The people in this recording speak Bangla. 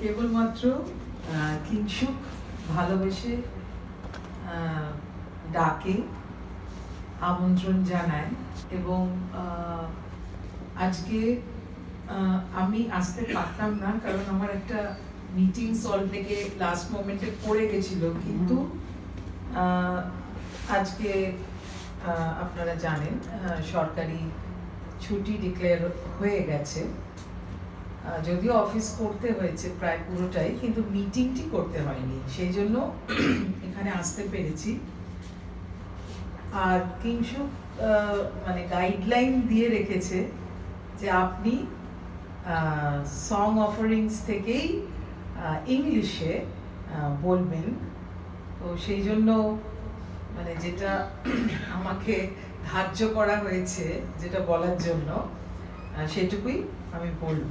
কেবলমাত্র কিংসুক ভালোবেসে ডাকে আমন্ত্রণ জানায় এবং আজকে আমি আসতে পারতাম না কারণ আমার একটা মিটিং সলভ লেগে লাস্ট মোমেন্টে পড়ে গেছিল। কিন্তু আজকে আপনারা জানেন সরকারি ছুটি ডিক্লেয়ার হয়ে গেছে। যদিও অফিস করতে হয়েছে প্রায় পুরোটাই, কিন্তু মিটিংটি করতে হয়নি। সেই জন্য এখানে আসতে পেরেছি। আর কিংসু মানে গাইডলাইন দিয়ে রেখেছে যে আপনি সং অফারিংস থেকেই ইংলিশে বলবেন। তো সেই জন্য মানে যেটা আমাকে ধার্য করা হয়েছে, যেটা বলার জন্য সেটুকুই আমি বলব।